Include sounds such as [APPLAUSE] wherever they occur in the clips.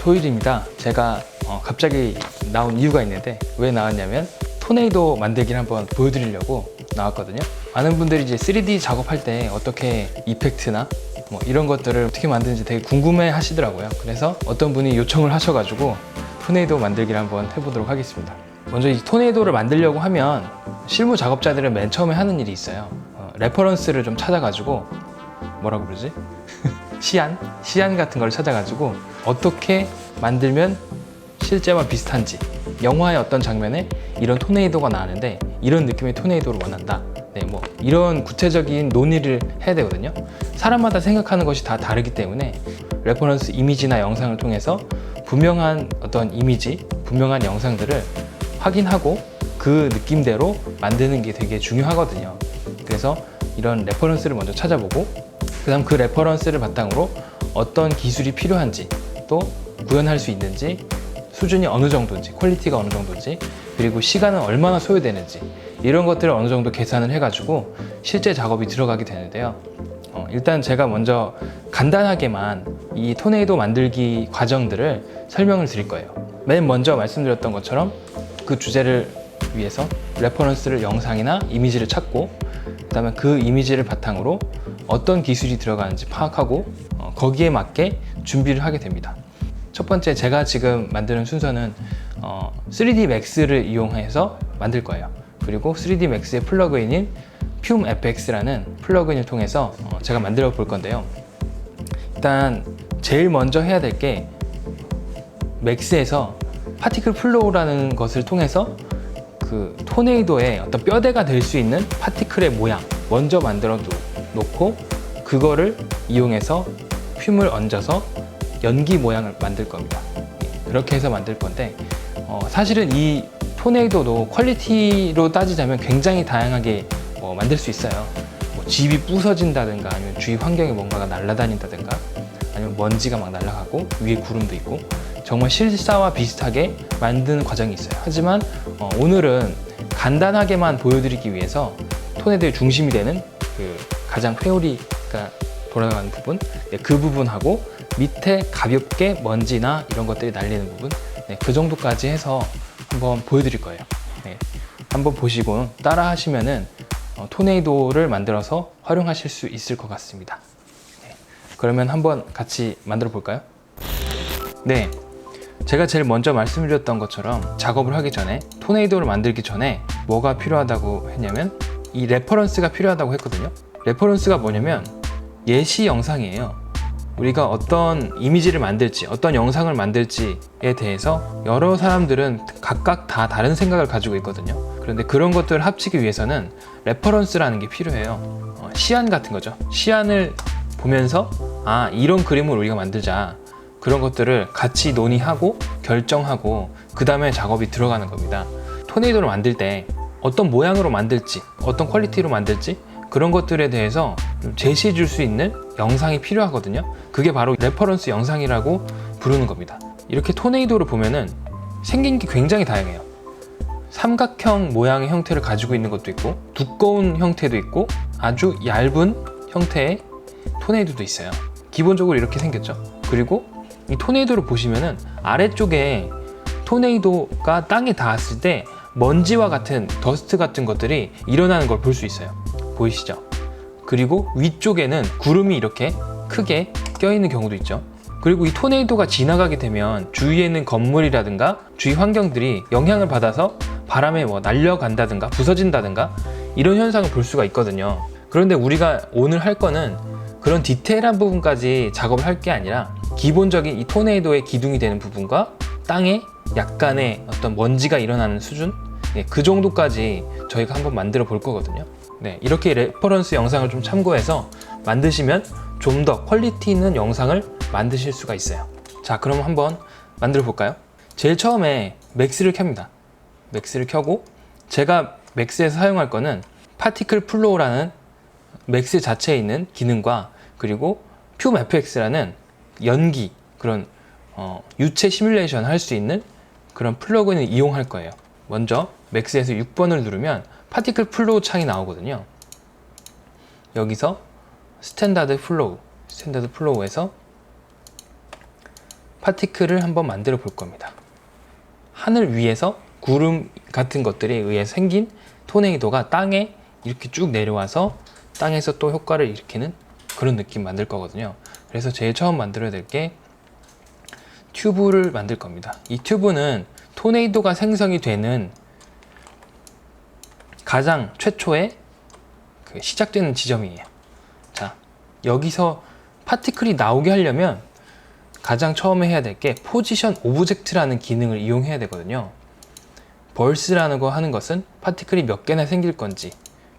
토요일입니다. 제가 어, 갑자기 나온 이유가 있는데 왜 나왔냐면 토네이도 만들기를 한번 보여드리려고 나왔거든요. 많은 분들이 이제 3D 작업할 때 어떻게 이펙트나 뭐 이런 것들을 어떻게 만드는지 되게 궁금해 하시더라고요. 그래서 어떤 분이 요청을 하셔가지고 토네이도 만들기를 한번 해보도록 하겠습니다. 먼저 이 토네이도를 만들려고 하면 실무 작업자들은 맨 처음에 하는 일이 있어요. 어, 레퍼런스를 좀 찾아가지고 뭐라고 그러지? [LAUGHS] 시안? 시안 같은 걸 찾아가지고 어떻게 만들면 실제와 비슷한지 영화의 어떤 장면에 이런 토네이도가 나는데 이런 느낌의 토네이도를 원한다. 네, 뭐 이런 구체적인 논의를 해야 되거든요. 사람마다 생각하는 것이 다 다르기 때문에 레퍼런스 이미지나 영상을 통해서 분명한 어떤 이미지, 분명한 영상들을 확인하고 그 느낌대로 만드는 게 되게 중요하거든요. 그래서 이런 레퍼런스를 먼저 찾아보고 그 다음 그 레퍼런스를 바탕으로 어떤 기술이 필요한지 또 구현할 수 있는지 수준이 어느 정도인지 퀄리티가 어느 정도인지 그리고 시간은 얼마나 소요되는지 이런 것들을 어느 정도 계산을 해가지고 실제 작업이 들어가게 되는데요. 어, 일단 제가 먼저 간단하게만 이 토네이도 만들기 과정들을 설명을 드릴 거예요. 맨 먼저 말씀드렸던 것처럼 그 주제를 위해서 레퍼런스를 영상이나 이미지를 찾고 그 다음에 그 이미지를 바탕으로 어떤 기술이 들어가는지 파악하고 어, 거기에 맞게 준비를 하게 됩니다. 첫 번째 제가 지금 만드는 순서는 어, 3D Max를 이용해서 만들 거예요. 그리고 3D Max의 플러그인인 Fume FX라는 플러그인을 통해서 어, 제가 만들어 볼 건데요. 일단 제일 먼저 해야 될 게 맥스에서 파티클 플로우라는 것을 통해서 그 토네이도의 어떤 뼈대가 될 수 있는 파티클의 모양 먼저 만들어 놓- 놓고 그거를 이용해서 퓨을 얹어서 연기 모양을 만들 겁니다. 그렇게 해서 만들 건데 어, 사실은 이 토네이도도 퀄리티로 따지자면 굉장히 다양하게 어, 만들 수 있어요. 뭐 집이 부서진다든가 아니면 주위 환경에 뭔가가 날아다닌다든가 아니면 먼지가 막 날아가고 위에 구름도 있고 정말 실사와 비슷하게 만드는 과정이 있어요. 하지만 어, 오늘은 간단하게만 보여드리기 위해서 토네이도의 중심이 되는 그 가장 회오리가 돌아가는 부분 네, 그 부분하고 밑에 가볍게 먼지나 이런 것들이 날리는 부분 네, 그 정도까지 해서 한번 보여드릴 거예요. 네, 한번 보시고 따라 하시면은 어, 토네이도를 만들어서 활용하실 수 있을 것 같습니다. 네, 그러면 한번 같이 만들어 볼까요? 네. 제가 제일 먼저 말씀드렸던 것처럼 작업을 하기 전에 토네이도를 만들기 전에 뭐가 필요하다고 했냐면 이 레퍼런스가 필요하다고 했거든요. 레퍼런스가 뭐냐면 예시 영상이에요. 우리가 어떤 이미지를 만들지, 어떤 영상을 만들지에 대해서 여러 사람들은 각각 다 다른 생각을 가지고 있거든요. 그런데 그런 것들을 합치기 위해서는 레퍼런스라는 게 필요해요. 어, 시안 같은 거죠. 시안을 보면서 아, 이런 그림을 우리가 만들자. 그런 것들을 같이 논의하고 결정하고 그 다음에 작업이 들어가는 겁니다. 토네이도를 만들 때 어떤 모양으로 만들지, 어떤 퀄리티로 만들지 그런 것들에 대해서 좀 제시해 줄 수 있는 영상이 필요하거든요. 그게 바로 레퍼런스 영상이라고 부르는 겁니다. 이렇게 토네이도를 보면은 생긴 게 굉장히 다양해요. 삼각형 모양의 형태를 가지고 있는 것도 있고 두꺼운 형태도 있고 아주 얇은 형태의 토네이도도 있어요. 기본적으로 이렇게 생겼죠. 그리고 이 토네이도를 보시면은 아래쪽에 토네이도가 땅에 닿았을 때 먼지와 같은 더스트 같은 것들이 일어나는 걸 볼 수 있어요. 보이시죠? 그리고 위쪽에는 구름이 이렇게 크게 껴있는 경우도 있죠. 그리고 이 토네이도가 지나가게 되면 주위에 있는 건물이라든가 주위 환경들이 영향을 받아서 바람에 뭐 날려간다든가 부서진다든가 이런 현상을 볼 수가 있거든요. 그런데 우리가 오늘 할 거는 그런 디테일한 부분까지 작업을 할 게 아니라 기본적인 이 토네이도의 기둥이 되는 부분과 땅에 약간의 어떤 먼지가 일어나는 수준 네, 그 정도까지 저희가 한번 만들어 볼 거거든요. 네, 이렇게 레퍼런스 영상을 좀 참고해서 만드시면 좀 더 퀄리티 있는 영상을 만드실 수가 있어요. 자, 그럼 한번 만들어 볼까요? 제일 처음에 맥스를 켭니다. 맥스를 켜고 제가 맥스에서 사용할 거는 파티클 플로우라는 맥스 자체에 있는 기능과 그리고 퓨 FX라는 연기 그런 어, 유체 시뮬레이션 할 수 있는 그런 플러그인을 이용할 거예요. 먼저 맥스에서 6번을 누르면 파티클 플로우 창이 나오거든요. 여기서 스탠다드 플로우, 스탠다드 플로우에서 파티클을 한번 만들어 볼 겁니다. 하늘 위에서 구름 같은 것들에 의해 생긴 토네이도가 땅에 이렇게 쭉 내려와서 땅에서 또 효과를 일으키는 그런 느낌 만들 거거든요. 그래서 제일 처음 만들어야 될 게 튜브를 만들 겁니다. 이 튜브는 토네이도가 생성이 되는 가장 최초의 그 시작되는 지점이에요. 자, 여기서 파티클이 나오게 하려면 가장 처음에 해야 될 게 포지션 오브젝트라는 기능을 이용해야 되거든요. 벌스라는 거 하는 것은 파티클이 몇 개나 생길 건지,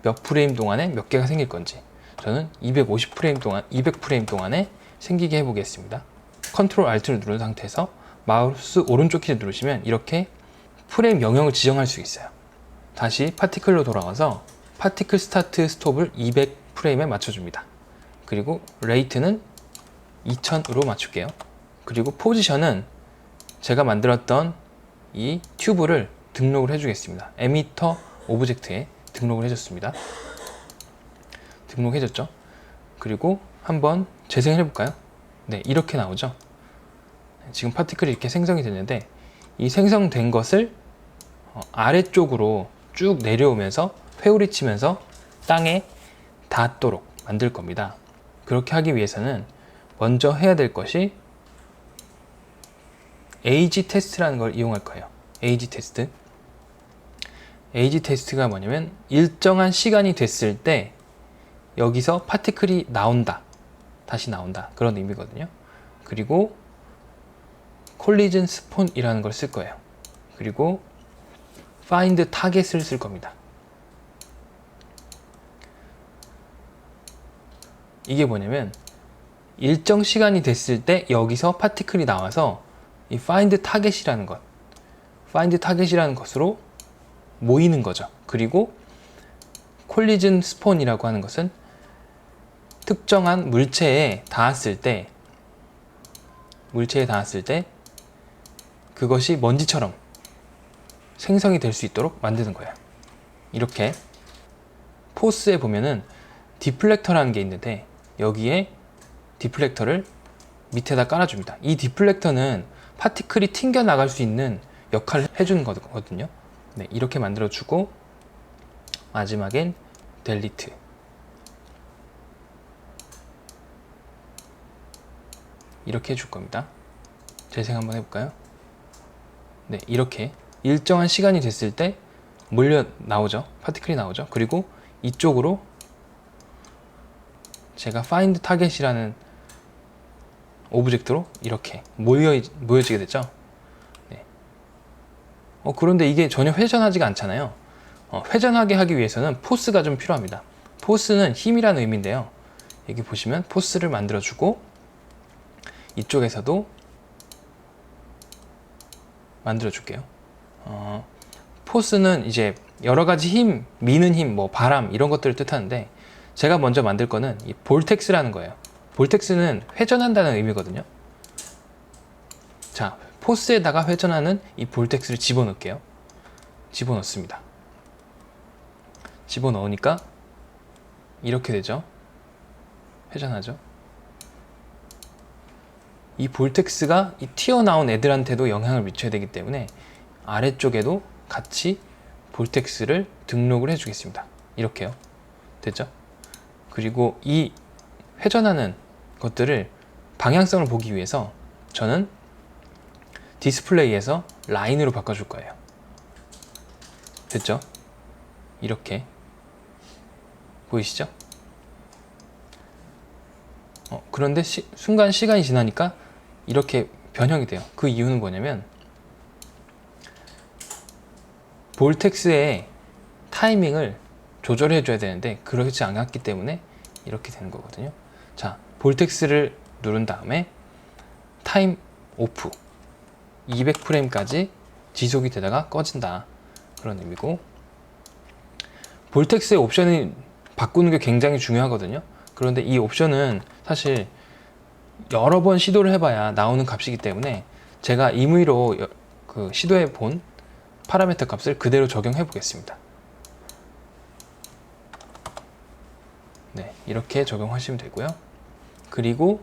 몇 프레임 동안에 몇 개가 생길 건지. 저는 250 프레임 동안, 200 프레임 동안에 생기게 해보겠습니다. 컨트롤 Alt를 누른 상태에서 마우스 오른쪽 키를 누르시면 이렇게 프레임 영역을 지정할 수 있어요. 다시 파티클로 돌아가서 파티클 스타트 스톱을 200 프레임에 맞춰줍니다. 그리고 레이트는 2000으로 맞출게요. 그리고 포지션은 제가 만들었던 이 튜브를 등록을 해주겠습니다. 에미터 오브젝트에 등록을 해줬습니다. 등록해줬죠. 그리고 한번 재생을 해볼까요? 네, 이렇게 나오죠. 지금 파티클이 이렇게 생성이 됐는데 이 생성된 것을 어, 아래쪽으로 쭉 내려오면서 회오리 치면서 땅에 닿도록 만들 겁니다. 그렇게 하기 위해서는 먼저 해야 될 것이 에이지 테스트라는 걸 이용할 거예요. 에이지 테스트. 에이지 테스트가 뭐냐면 일정한 시간이 됐을 때 여기서 파티클이 나온다. 다시 나온다. 그런 의미거든요. 그리고 콜리전 스폰이라는 걸 쓸 거예요. 그리고 find target을 쓸 겁니다. 이게 뭐냐면 일정 시간이 됐을 때 여기서 파티클이 나와서 이 find target이라는 것, find target이라는 것으로 모이는 거죠. 그리고 콜리전 스폰이라고 하는 것은 특정한 물체에 닿았을 때 물체에 닿았을 때 그것이 먼지처럼 생성이 될 수 있도록 만드는 거예요. 이렇게 포스에 보면은 디플렉터라는 게 있는데 여기에 디플렉터를 밑에다 깔아줍니다. 이 디플렉터는 파티클이 튕겨 나갈 수 있는 역할을 해주는 거거든요. 네, 이렇게 만들어주고 마지막엔 델리트 이렇게 해줄 겁니다. 재생 한번 해볼까요? 네, 이렇게 일정한 시간이 됐을 때 몰려 나오죠. 파티클이 나오죠. 그리고 이쪽으로 제가 find target이라는 오브젝트로 이렇게 모여 모여지게 됐죠. 네. 어, 그런데 이게 전혀 회전하지가 않잖아요. 어, 회전하게 하기 위해서는 포스가 좀 필요합니다. 포스는 힘이라는 의미인데요. 여기 보시면 포스를 만들어주고 이쪽에서도 만들어 줄게요. 어, 포스는 이제 여러 가지 힘, 미는 힘, 뭐 바람 이런 것들을 뜻하는데 제가 먼저 만들 거는 이 볼텍스라는 거예요. 볼텍스는 회전한다는 의미거든요. 자, 포스에다가 회전하는 이 볼텍스를 집어넣을게요. 집어넣습니다. 집어넣으니까 이렇게 되죠. 회전하죠. 이 볼텍스가 이 튀어나온 애들한테도 영향을 미쳐야 되기 때문에 아래쪽에도 같이 볼텍스를 등록을 해주겠습니다. 이렇게요. 됐죠? 그리고 이 회전하는 것들을 방향성을 보기 위해서 저는 디스플레이에서 라인으로 바꿔줄 거예요. 됐죠? 이렇게 보이시죠? 어, 그런데 시, 순간 시간이 지나니까 이렇게 변형이 돼요. 그 이유는 뭐냐면 볼텍스의 타이밍을 조절해 줘야 되는데 그러지 않았기 때문에 이렇게 되는 거거든요. 자, 볼텍스를 누른 다음에 타임 오프 200프레임까지 지속이 되다가 꺼진다. 그런 의미고 볼텍스의 옵션을 바꾸는 게 굉장히 중요하거든요. 그런데 이 옵션은 사실 여러 번 시도를 해봐야 나오는 값이기 때문에 제가 임의로 여- 그 시도해 본 파라미터 값을 그대로 적용해 보겠습니다. 네, 이렇게 적용하시면 되고요. 그리고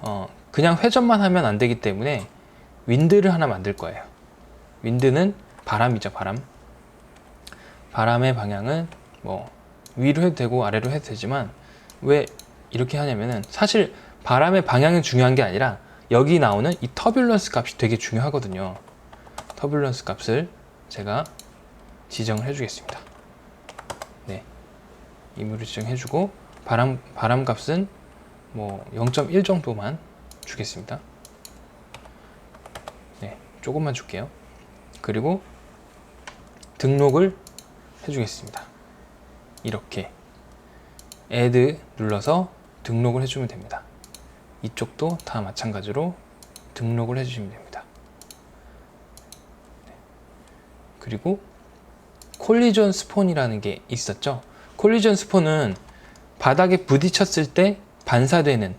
어, 그냥 회전만 하면 안 되기 때문에 윈드를 하나 만들 거예요. 윈드는 바람이죠, 바람. 바람의 방향은 뭐 위로 해도 되고 아래로 해도 되지만 왜 이렇게 하냐면은 사실 바람의 방향이 중요한 게 아니라 여기 나오는 이 터뷸런스 값이 되게 중요하거든요. 터뷸런스 값을 제가 지정을 해주겠습니다. 네, 임의로 지정해주고 바람 바람 값은 뭐 0.1 정도만 주겠습니다. 네, 조금만 줄게요. 그리고 등록을 해주겠습니다. 이렇게 add 눌러서 등록을 해주면 됩니다. 이쪽도 다 마찬가지로 등록을 해주시면 됩니다. 네. 그리고 콜리전 스폰이라는 게 있었죠. 콜리전 스폰은 바닥에 부딪혔을 때 반사되는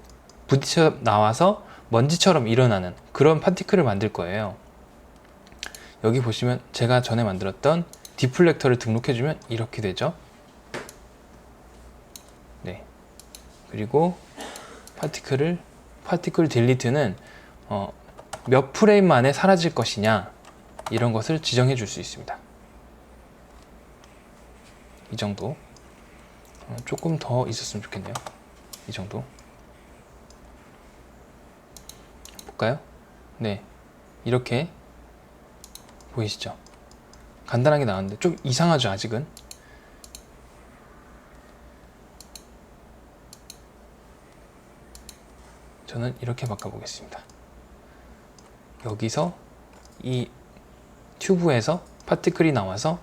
부딪혀 나와서 먼지처럼 일어나는 그런 파티클을 만들 거예요. 여기 보시면 제가 전에 만들었던 디플렉터를 등록해주면 이렇게 되죠. 네. 그리고 파티클을 파티클 딜리트는 어, 몇 프레임 만에 사라질 것이냐 이런 것을 지정해 줄 수 있습니다. 이 정도 어, 조금 더 있었으면 좋겠네요. 이 정도 볼까요? 네 이렇게 보이시죠? 간단하게 나왔는데 좀 이상하죠 아직은 저는 이렇게 바꿔보겠습니다. 여기서 이 튜브에서 파티클이 나와서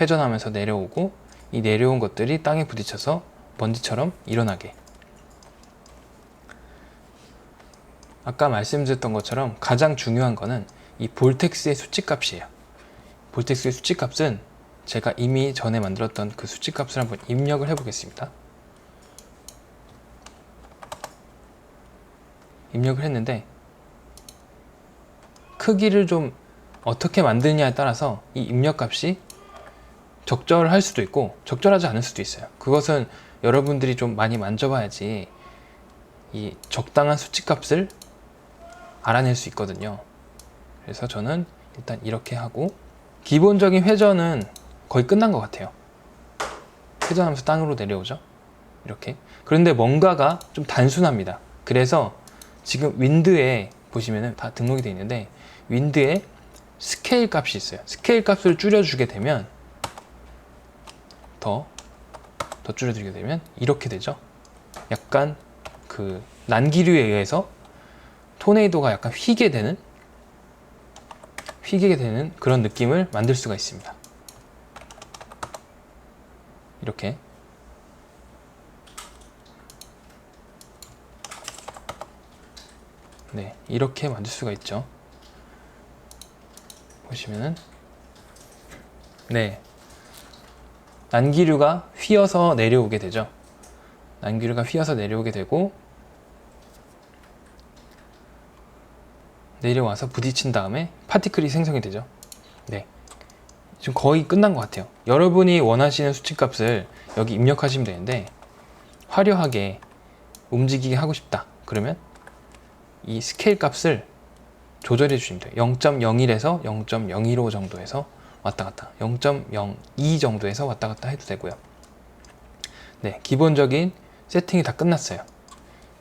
회전하면서 내려오고 이 내려온 것들이 땅에 부딪혀서 먼지처럼 일어나게. 아까 말씀드렸던 것처럼 가장 중요한 거는 이 볼텍스의 수치값이에요. 볼텍스의 수치값은 제가 이미 전에 만들었던 그 수치값을 한번 입력을 해 보겠습니다. 입력을 했는데 크기를 좀 어떻게 만드느냐에 따라서 이 입력값이 적절할 수도 있고 적절하지 않을 수도 있어요. 그것은 여러분들이 좀 많이 만져봐야지 이 적당한 수치값을 알아낼 수 있거든요. 그래서 저는 일단 이렇게 하고 기본적인 회전은 거의 끝난 것 같아요. 회전하면서 땅으로 내려오죠. 이렇게. 그런데 뭔가가 좀 단순합니다. 그래서 지금 윈드에 보시면은 다 등록이 되어 있는데 윈드에 스케일 값이 있어요. 스케일 값을 줄여주게 되면 더, 더 줄여드리게 되면 이렇게 되죠. 약간 그 난기류에 의해서 토네이도가 약간 휘게 되는 휘게 되는 그런 느낌을 만들 수가 있습니다. 이렇게 네, 이렇게 만들 수가 있죠. 보시면은 네. 난기류가 휘어서 내려오게 되죠. 난기류가 휘어서 내려오게 되고 내려와서 부딪힌 다음에 파티클이 생성이 되죠. 네. 지금 거의 끝난 것 같아요. 여러분이 원하시는 수치값을 여기 입력하시면 되는데 화려하게 움직이게 하고 싶다. 그러면 이 스케일 값을 조절해 주시면 돼요. 0.01에서 0.015 정도에서 왔다 갔다 0.02 정도에서 왔다 갔다 해도 되고요. 네, 기본적인 세팅이 다 끝났어요.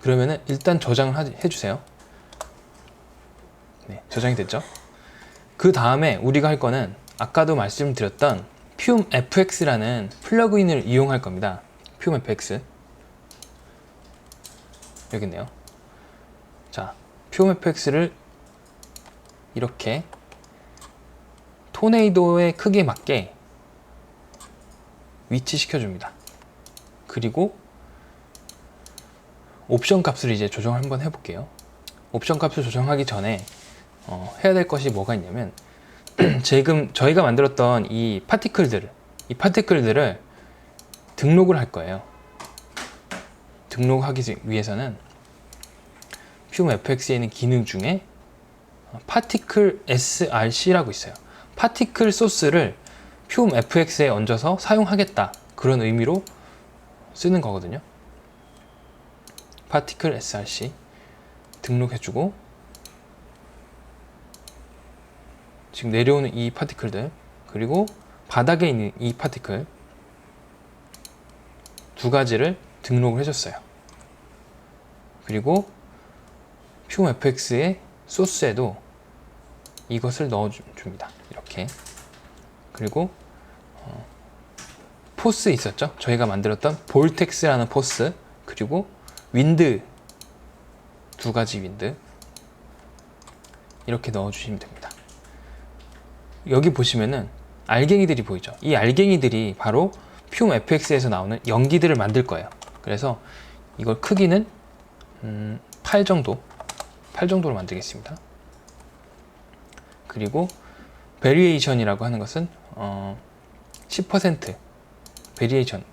그러면은 일단 저장을 하- 해주세요. 네, 저장이 됐죠? 그 다음에 우리가 할 거는 아까도 말씀드렸던 퓨움 FX라는 플러그인을 이용할 겁니다. 퓨움 FX 여기 있네요. FX를 이렇게 토네이도의 크기에 맞게 위치시켜 줍니다. 그리고 옵션 값을 이제 조정을 한번 해볼게요. 옵션 값을 조정하기 전에 어, 해야 될 것이 뭐가 있냐면 [CLEARS THROAT] 지금 저희가 만들었던 이 파티클들을 이 파티클들을 등록을 할 거예요. 등록하기 위해서는 퓨움 FX에 있는 기능 중에 파티클 src라고 있어요. 파티클 소스를 퓨움 fx에 얹어서 사용하겠다 그런 의미로 쓰는 거거든요. 파티클 src 등록해주고 지금 내려오는 이 파티클들 그리고 바닥에 있는 이 파티클 두 가지를 등록을 해줬어요. 그리고 퓨FX의 소스에도 이것을 넣어줍니다. 이렇게. 그리고 어, 포스 있었죠? 저희가 만들었던 볼텍스라는 포스 그리고 윈드 두 가지 윈드 이렇게 넣어주시면 됩니다. 여기 보시면은 알갱이들이 보이죠? 이 알갱이들이 바로 퓨 FX에서 나오는 연기들을 만들 거예요. 그래서 이걸 크기는 음, 8 정도, 8 정도로 만들겠습니다. 그리고 베리에이션이라고 하는 것은 어, 10% 베리에이션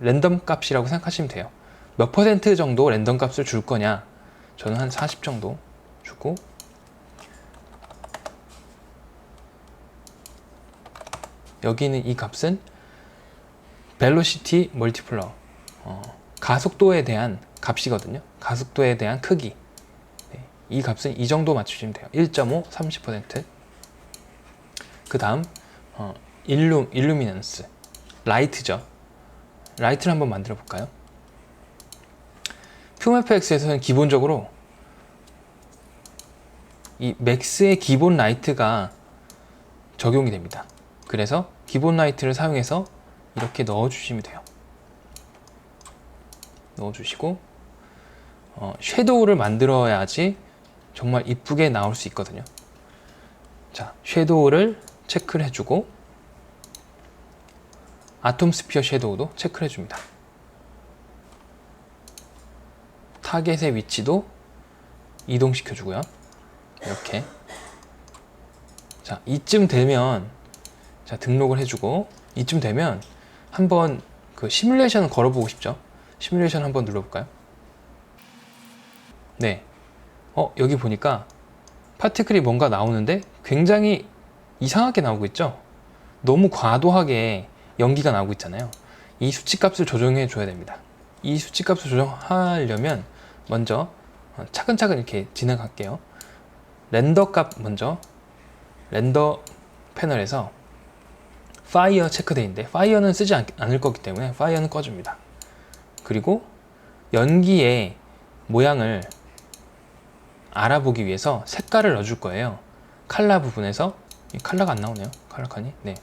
랜덤 값이라고 생각하시면 돼요. 몇 퍼센트 정도 랜덤 값을 줄 거냐? 저는 한 40 정도 주고 여기 있는 이 값은 벨로시티 멀티플러 어, 가속도에 대한 값이거든요. 가속도에 대한 크기. 네, 이 값은 이 정도 맞추시면 돼요. 1.5, 30%. 그 다음 어, 일루, 일루미넌스 라이트죠. 라이트를 한번 만들어 볼까요? 퓨메프엑스에서는 기본적으로 이 맥스의 기본 라이트가 적용이 됩니다. 그래서 기본 라이트를 사용해서 이렇게 넣어 주시면 돼요. 넣어 주시고 어, 섀도우를 만들어야지 정말 이쁘게 나올 수 있거든요. 자, 섀도우를 체크를 해주고 아톰 스피어 섀도우도 체크를 해줍니다. 타겟의 위치도 이동시켜주고요. 이렇게 자 이쯤 되면 자 등록을 해주고 이쯤 되면 한번 그 시뮬레이션을 걸어보고 싶죠. 시뮬레이션 한번 눌러볼까요? 네. 어 여기 보니까 파티클이 뭔가 나오는데 굉장히 이상하게 나오고 있죠. 너무 과도하게 연기가 나오고 있잖아요. 이 수치값을 조정해 줘야 됩니다. 이 수치값을 조정하려면 먼저 차근차근 이렇게 진행할게요. 렌더 값 먼저 렌더 패널에서 파이어 체크돼 있는데 파이어는 쓰지 않, 않을 거기 때문에 파이어는 꺼줍니다. 그리고 연기의 모양을 알아보기 위해서 색깔을 넣어줄 거예요. 칼라 부분에서 이 칼라가 안 나오네요. 칼라 칸이 네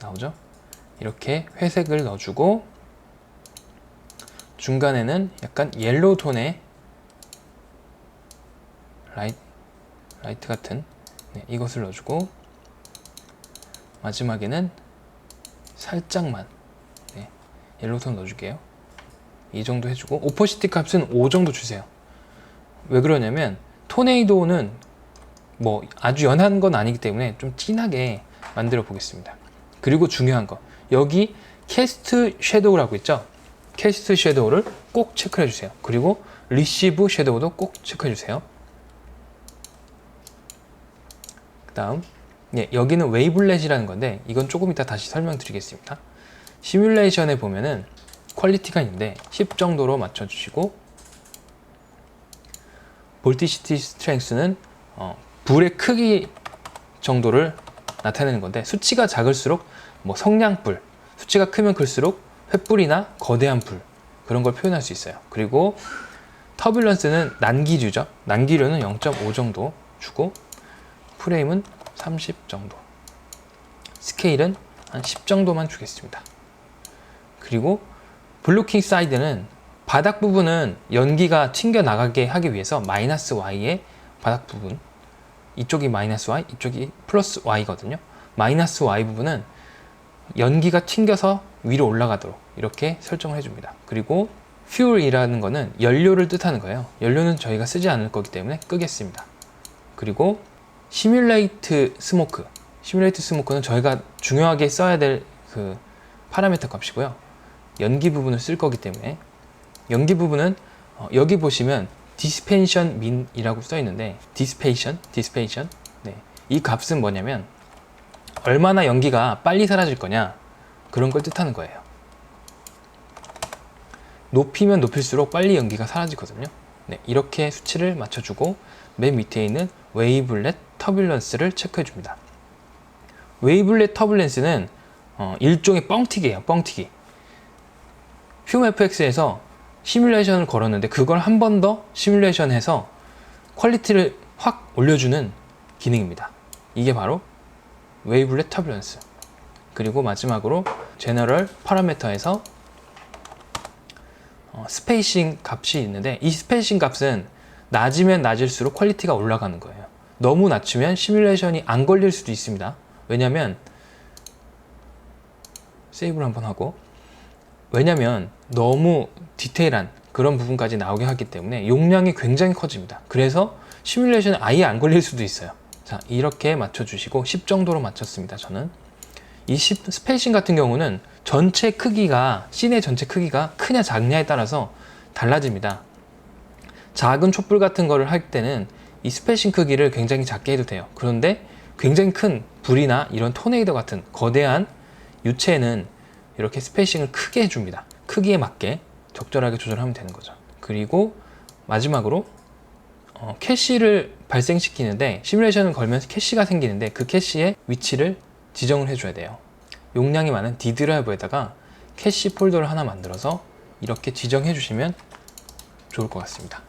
나오죠. 이렇게 회색을 넣어주고 중간에는 약간 옐로우 톤의 라이, 라이트 같은 네, 이것을 넣어주고 마지막에는 살짝만 네, 옐로우 톤 넣어줄게요. 이 정도 해주고 오퍼시티 값은 5 정도 주세요. 왜 그러냐면 토네이도는 뭐 아주 연한 건 아니기 때문에 좀 진하게 만들어 보겠습니다. 그리고 중요한 거 여기 캐스트 섀도우라고 있죠. 캐스트 섀도우를 꼭 체크해 주세요. 그리고 리시브 섀도우도 꼭 체크해 주세요. 그 다음 예, 여기는 웨이블렛이라는 건데 이건 조금 이따 다시 설명드리겠습니다. 시뮬레이션에 보면은 퀄리티가 있는데 10 정도로 맞춰 주시고 볼티시티 스트렝스는 어, 불의 크기 정도를 나타내는 건데 수치가 작을수록 뭐 성냥불, 수치가 크면 클수록 횃불이나 거대한 불 그런 걸 표현할 수 있어요. 그리고 터뷸런스는 난기류죠. 난기류는 0.5 정도 주고 프레임은 30 정도. 스케일은 한 10 정도만 주겠습니다. 그리고 블루킹 사이드는 바닥 부분은 연기가 튕겨 나가게 하기 위해서 마이너스 Y의 바닥 부분 이쪽이 마이너스 Y, 이쪽이 플러스 Y거든요. 마이너스 Y 부분은 연기가 튕겨서 위로 올라가도록 이렇게 설정을 해줍니다. 그리고 fuel이라는 거는 연료를 뜻하는 거예요. 연료는 저희가 쓰지 않을 거기 때문에 끄겠습니다. 그리고 시뮬레이트 스모크 시뮬레이트 스모크는 저희가 중요하게 써야 될 그 파라미터 값이고요. 연기 부분을 쓸 거기 때문에 연기 부분은 어, 여기 보시면 디스펜션 민이라고 써 있는데 디스페이션 디스페이션 네. 이 값은 뭐냐면 얼마나 연기가 빨리 사라질 거냐 그런 걸 뜻하는 거예요. 높이면 높일수록 빨리 연기가 사라지거든요. 네, 이렇게 수치를 맞춰주고 맨 밑에 있는 웨이블렛 터뷸런스를 체크해 줍니다. 웨이블렛 터블렌스는 어, 일종의 뻥튀기예요. 뻥튀기. 퓨엠FX에서 시뮬레이션을 걸었는데 그걸 한 번 더 시뮬레이션 해서 퀄리티를 확 올려주는 기능입니다. 이게 바로 웨이블렛 터블런스. 그리고 마지막으로 제너럴 파라메터에서 어, 스페이싱 값이 있는데 이 스페이싱 값은 낮으면 낮을수록 퀄리티가 올라가는 거예요. 너무 낮추면 시뮬레이션이 안 걸릴 수도 있습니다. 왜냐면 세이브를 한번 하고 왜냐면 너무 디테일한 그런 부분까지 나오게 하기 때문에 용량이 굉장히 커집니다. 그래서 시뮬레이션에 아예 안 걸릴 수도 있어요. 자, 이렇게 맞춰주시고 10 정도로 맞췄습니다. 저는. 이 10, 스페이싱 같은 경우는 전체 크기가, 씬의 전체 크기가 크냐 작냐에 따라서 달라집니다. 작은 촛불 같은 거를 할 때는 이 스페이싱 크기를 굉장히 작게 해도 돼요. 그런데 굉장히 큰 불이나 이런 토네이도 같은 거대한 유체는 이렇게 스페이싱을 크게 해줍니다. 크기에 맞게 적절하게 조절하면 되는 거죠. 그리고 마지막으로 어, 캐시를 발생시키는데 시뮬레이션을 걸면 캐시가 생기는데 그 캐시의 위치를 지정을 해줘야 돼요. 용량이 많은 D 드라이브에다가 캐시 폴더를 하나 만들어서 이렇게 지정해 주시면 좋을 것 같습니다.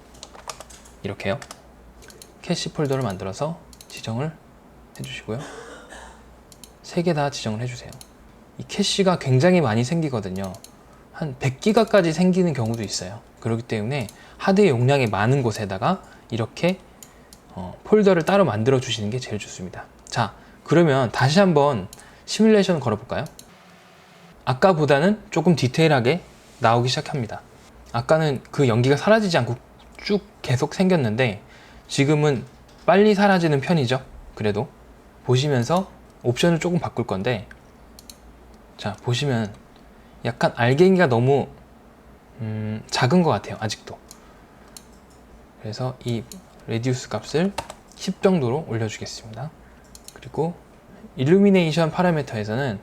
이렇게요. 캐시 폴더를 만들어서 지정을 해주시고요. 세 개 다 지정을 해주세요. 이 캐시가 굉장히 많이 생기거든요. 한 100기가까지 생기는 경우도 있어요. 그렇기 때문에 하드의 용량이 많은 곳에다가 이렇게 어, 폴더를 따로 만들어 주시는 게 제일 좋습니다. 자, 그러면 다시 한번 시뮬레이션 걸어볼까요? 아까보다는 조금 디테일하게 나오기 시작합니다. 아까는 그 연기가 사라지지 않고 쭉 계속 생겼는데 지금은 빨리 사라지는 편이죠. 그래도 보시면서 옵션을 조금 바꿀 건데 자 보시면 약간 알갱이가 너무 음, 작은 것 같아요. 아직도. 그래서 이 레디우스 값을 10 정도로 올려주겠습니다. 그리고 일루미네이션 파라미터에서는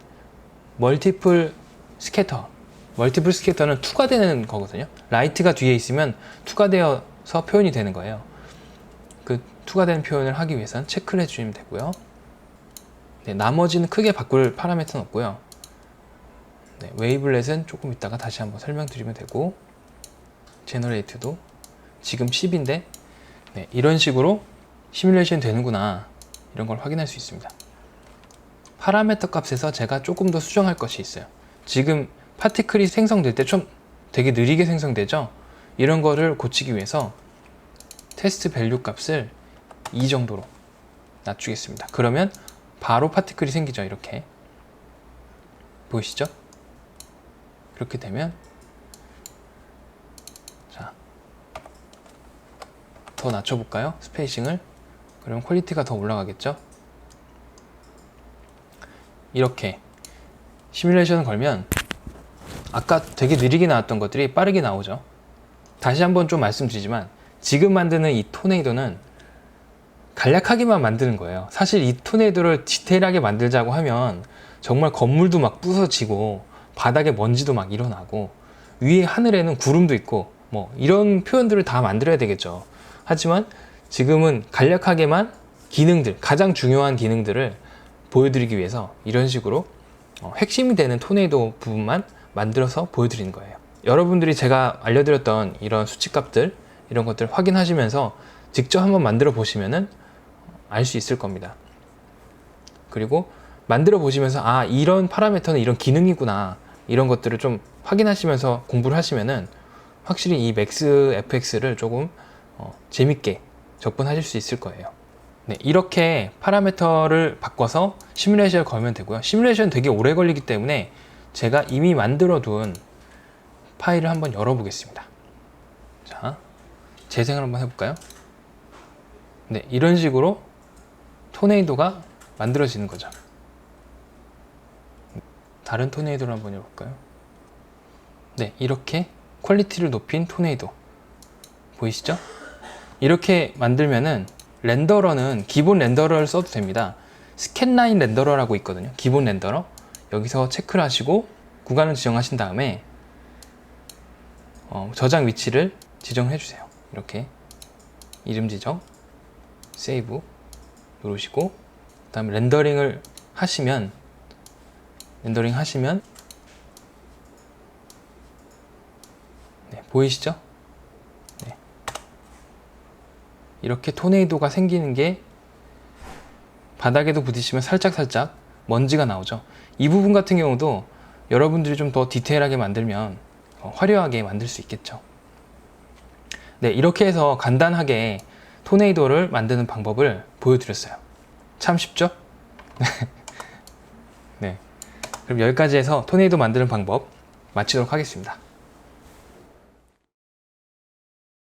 멀티플 스캐터 멀티플 스캐터는 투과되는 거거든요. 라이트가 뒤에 있으면 투과되어서 표현이 되는 거예요. 그 투과된 표현을 하기 위해서는 체크를 해주시면 되고요. 네, 나머지는 크게 바꿀 파라미터는 없고요. 네, 웨이블렛은 조금 이따가 다시 한번 설명드리면 되고 제너레이트도 지금 10인데 네, 이런 식으로 시뮬레이션 되는구나 이런 걸 확인할 수 있습니다. 파라메터 값에서 제가 조금 더 수정할 것이 있어요. 지금 파티클이 생성될 때 좀 되게 느리게 생성되죠? 이런 거를 고치기 위해서 테스트 밸류 값을 2 정도로 낮추겠습니다. 그러면 바로 파티클이 생기죠. 이렇게. 보이시죠? 그렇게 되면 자, 더 낮춰볼까요? 스페이싱을. 그럼 퀄리티가 더 올라가겠죠? 이렇게 시뮬레이션을 걸면 아까 되게 느리게 나왔던 것들이 빠르게 나오죠. 다시 한번 좀 말씀드리지만 지금 만드는 이 토네이도는 간략하게만 만드는 거예요. 사실 이 토네이도를 디테일하게 만들자고 하면 정말 건물도 막 부서지고 바닥에 먼지도 막 일어나고 위에 하늘에는 구름도 있고 뭐 이런 표현들을 다 만들어야 되겠죠. 하지만 지금은 간략하게만 기능들, 가장 중요한 기능들을 보여드리기 위해서 이런 식으로 어, 핵심이 되는 토네이도 부분만 만들어서 보여드리는 거예요. 여러분들이 제가 알려드렸던 이런 수치값들 이런 것들 확인하시면서 직접 한번 만들어 보시면은 알 수 있을 겁니다. 그리고 만들어 보시면서 아 이런 파라미터는 이런 기능이구나 이런 것들을 좀 확인하시면서 공부를 하시면은 확실히 이 맥스 fx를 조금 어, 재밌게 접근하실 수 있을 거예요. 네, 이렇게 파라미터를 바꿔서 시뮬레이션을 걸면 되고요. 시뮬레이션 되게 오래 걸리기 때문에 제가 이미 만들어 둔 파일을 한번 열어보겠습니다. 자, 재생을 한번 해볼까요? 네, 이런 식으로 토네이도가 만들어지는 거죠. 다른 토네이도를 한번 해볼까요? 네, 이렇게 퀄리티를 높인 토네이도 보이시죠? 이렇게 만들면은 렌더러는 기본 렌더러를 써도 됩니다. 스캔라인 렌더러라고 있거든요. 기본 렌더러. 여기서 체크를 하시고 구간을 지정하신 다음에 어, 저장 위치를 지정해 주세요. 이렇게 이름 지정, 세이브 누르시고 그 다음에 렌더링을 하시면 렌더링 하시면 네, 보이시죠? 네. 이렇게 토네이도가 생기는 게 바닥에도 부딪히면 살짝살짝 먼지가 나오죠. 이 부분 같은 경우도 여러분들이 좀 더 디테일하게 만들면 어, 화려하게 만들 수 있겠죠. 네, 이렇게 해서 간단하게 토네이도를 만드는 방법을 보여드렸어요. 참 쉽죠? [LAUGHS] 네. 그럼 여기까지 해서 토네이도 만드는 방법 마치도록 하겠습니다.